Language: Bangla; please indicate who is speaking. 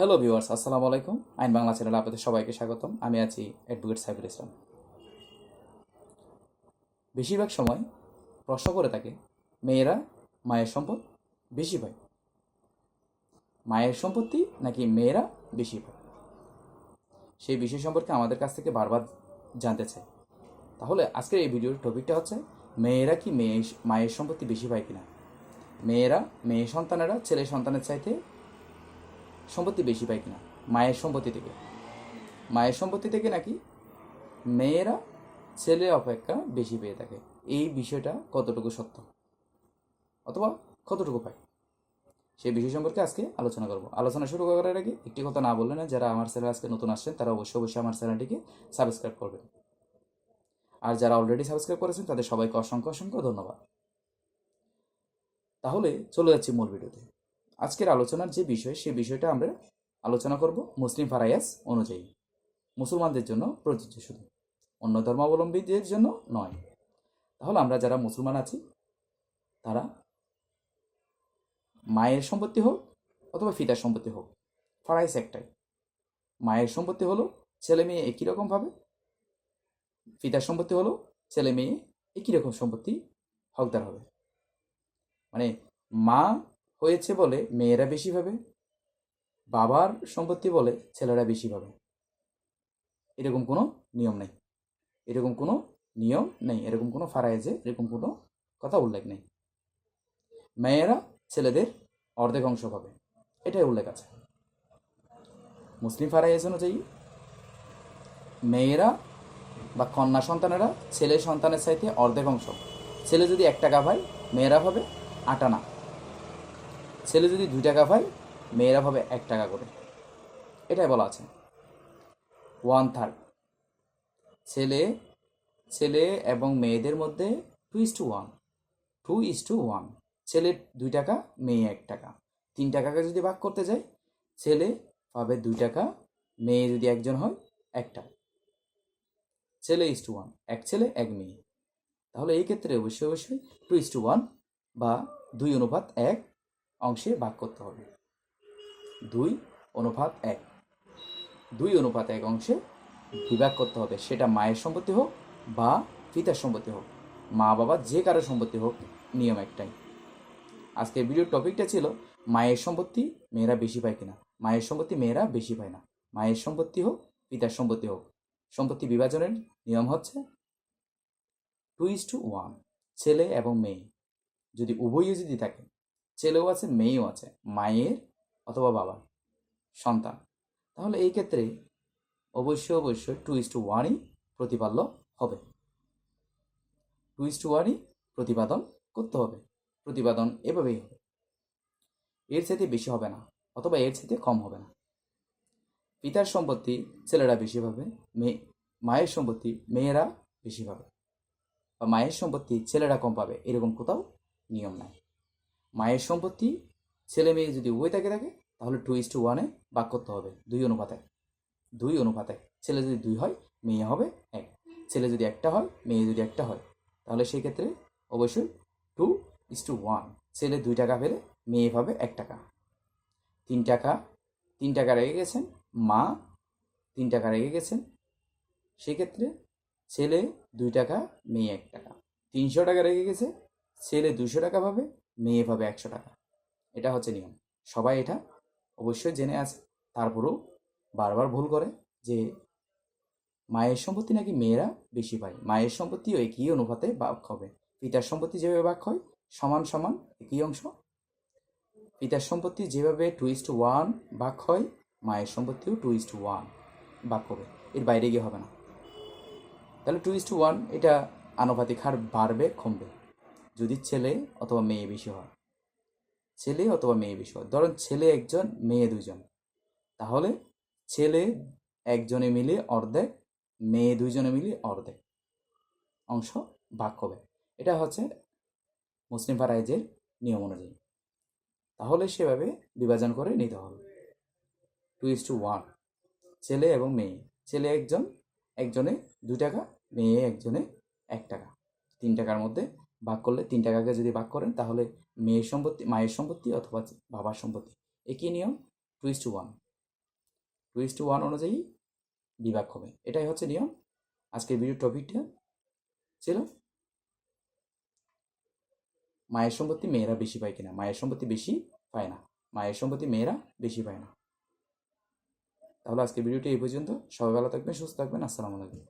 Speaker 1: হ্যালো ভিউয়ার্স আসসালামু আলাইকুম আইন বাংলা চ্যানেল আপনাদের সবাইকে স্বাগতম। আমি আছি অ্যাডভোকেট সাইফুল ইসলাম। বেশিরভাগ সময় প্রশ্ন করে থাকে, মেয়েরা মায়ের সম্পদ বেশি পায়? মায়ের সম্পত্তি নাকি মেয়েরা বেশি পায়? সেই বিষয় সম্পর্কে আমাদের কাছ থেকে বারবার জানতে চাই। তাহলে আজকের এই ভিডিওর টপিকটা হচ্ছে, মেয়েরা কি মেয়ে, মায়ের সম্পত্তি বেশি পায় কিনা? মেয়েরা মেয়ে সন্তানেরা ছেলে সন্তানের চাইতে সম্পত্তি বেশি পায় কিনা? মায়ের সম্পত্তি থেকে। মায়ের সম্পত্তি থেকে নাকি মেয়েরা ছেলে অপেক্ষা বেশি পেয়ে থাকে। এই বিষয়টা কতটুকু সত্য? অথবা কতটুকু পায়? সেই বিষয় সম্পর্কে আজকে আলোচনা করব। আলোচনা শুরু করার আগে একটি কথা না বললে না, যারা আমার চ্যানেল আজকে নতুন আসছেন, তারা অবশ্যই অবশ্যই আমার চ্যানেলটিকে সাবস্ক্রাইব করবেন। আর যারা অলরেডি সাবস্ক্রাইব করেছেন, তাদের সবাইকে অসংখ্য অসংখ্য ধন্যবাদ। তাহলে চলে যাচ্ছি মূল ভিডিওতে। আজকের আলোচনার যে বিষয়, সে বিষয়টা আমরা আলোচনা করব মুসলিম ফারায়াস অনুযায়ী। মুসলমানদের জন্য প্রযোজ্য শুধু, অন্য ধর্মাবলম্বীদের জন্য নয়। তাহলে আমরা যারা মুসলমান আছি, তারা মায়ের সম্পত্তি হোক অথবা ফিতার সম্পত্তি হোক, ফারাইস একটাই। মায়ের সম্পত্তি হলো ছেলে মেয়ে একই রকম ভাবে ফিতার সম্পত্তি হলো ছেলে মেয়ে একই রকম সম্পত্তি হকদার হবে। মানে মা হয়েছে বলে মেয়েরা বেশি পাবে বাবার সম্পত্তি বলে ছেলেরা বেশি পাবে এরকম কোনো নিয়ম নেই। এরকম কোনো নিয়ম নেই। এরকম কোনো ফারাইজে এরকম কোনো কথা উল্লেখ নেই। মেয়েরা ছেলেদের অর্ধেক অংশ পাবে এটাই উল্লেখ আছে। মুসলিম ফারাইজ অনুযায়ী মেয়েরা বা কন্যা সন্তানেরা ছেলে সন্তানের চাইতে অর্ধেক অংশ। ছেলে যদি এক টাকা পায়, মেয়েরা হবে আট আনা ছেলে যদি দুই টাকা পায়, মেয়েরা পাবে এক টাকা করে। এটাই বলা আছে। ওয়ান থার্ড ছেলে ছেলে এবং মেয়েদের মধ্যে two is to one two is to one ছেলে দুই টাকা, মেয়ে এক টাকা। তিন টাকাকে যদি ভাগ করতে যায়, ছেলে পাবে দুই টাকা, মেয়ে যদি একজন হয় একটা ছেলে ইস টু ওয়ান এক ছেলে, এক মেয়ে। তাহলে এই ক্ষেত্রে অবশ্যই অবশ্যই টু ইস টু ওয়ান বা দুই অনুপাত এক অংশে ভাগ করতে হবে। দুই অনুপাত এক। দুই অনুপাত এক অংশে বিভাগ করতে হবে। সেটা মায়ের সম্পত্তি হোক বা পিতার সম্পত্তি হোক। মা, বাবা যে কারও সম্পত্তি হোক, নিয়ম একটাই। আজকের ভিডিওর টপিকটা ছিল, মায়ের সম্পত্তি মেয়েরা বেশি পায় কিনা? মায়ের সম্পত্তি মেয়েরা বেশি পায় না। মায়ের সম্পত্তি হোক, পিতার সম্পত্তি হোক। সম্পত্তি বিভাজনের নিয়ম হচ্ছে টু ইস টু ওয়ান ছেলে এবং মেয়ে। যদি উভয়ই যদি থাকে ছেলেও আছে, মেয়েও আছে, মায়ের অথবা বাবার সন্তান। তাহলে এই ক্ষেত্রে অবশ্যই অবশ্যই টু ইস টু ওয়ানই প্রতিপাল্য হবে। টু ইস টু ওয়ানই প্রতিপাদন করতে হবে। প্রতিপাদন এভাবেই হবে। এর সাথে বেশি হবে না, অথবা এর সাথে কম হবে না। পিতার সম্পত্তি ছেলেরা বেশি পাবে মেয়ে, মায়ের সম্পত্তি মেয়েরা বেশি পাবে বা মায়ের সম্পত্তি ছেলেরা কম পাবে, এরকম কোথাও নিয়ম নাই। মায়ের সম্পত্তি, ছেলে মেয়ে যদি উভয় থাকে থাকে, তাহলে টু ইস টু ওয়ানে ভাগ করতে হবে দুই অনুপাতে। দুই অনুপাতে। ছেলে যদি দুই হয়, মেয়ে হবে এক। ছেলে যদি একটা হয়, মেয়ে যদি একটা হয়। তাহলে সেই ক্ষেত্রে অবশ্যই টু ইস টু ওয়ান ছেলে দুই টাকা পেলে মেয়ে পাবে এক টাকা। তিন টাকা তিন টাকা রেগে গেছেন মা, তিন টাকা রেগে গেছেন। সেক্ষেত্রে ছেলে দুই টাকা, মেয়ে এক টাকা। তিনশো টাকা রেগে গেছে, ছেলে দুশো টাকা পাবে মেয়ে পাবে একশো টাকা। এটা হচ্ছে নিয়ম। সবাই এটা অবশ্যই জেনে আছে। তারপরেও বারবার ভুল করে যে মায়ের সম্পত্তি নাকি মেয়েরা বেশি পায়। মায়ের সম্পত্তিও একই অনুপাতে বাক হবে। পিতার সম্পত্তি যেভাবে বাক হয়, সমান সমান একই অংশ। পিতার সম্পত্তি যেভাবে টু ইস টু ওয়ান বাক হয়, মায়ের সম্পত্তিও টু ইস টু ওয়ান বাক হবে। এর বাইরে গিয়ে হবে না। তাহলে টু ইস টু ওয়ান এটা আনুপাতিক হার বাড়বে, কমবে। যদি ছেলে অথবা মেয়ে বেশি হয়। ছেলে অথবা মেয়ে বেশি হয়। ধরেন ছেলে একজন, মেয়ে দুজন তাহলে ছেলে একজনে মিলে অর্ধেক, মেয়ে দুইজনে মিলে অর্ধেক অংশ ভাগ হবে। এটা হচ্ছে মুসলিম ফারাইজের নিয়ম অনুযায়ী। তাহলে সেভাবে বিভাজন করে নিতে হবে। Two is to one. ছেলে এবং মেয়ে। ছেলে একজন, একজনে দু টাকা, মেয়ে একজনে এক টাকা। তিন টাকার মধ্যে ভাগ করলে তিন টাকাকে যদি ভাগ করেন, তাহলে মেয়ের সম্পত্তি, মায়ের সম্পত্তি অথবা বাবার সম্পত্তি। একই নিয়ম two is to one two is to one অনুযায়ী বিভাগ হবে। এটাই হচ্ছে নিয়ম। আজকের ভিডিও টপিকটা ছিল মায়ের সম্পত্তি মেয়েরা বেশি পায় কিনা। মায়ের সম্পত্তি বেশি পায় না। মায়ের সম্পত্তি মেয়েরা বেশি পায় না। তাহলে আজকের ভিডিওটি এই পর্যন্ত। সবাই ভালো থাকবেন, সুস্থ থাকবেন। আসসালামু আলাইকুম।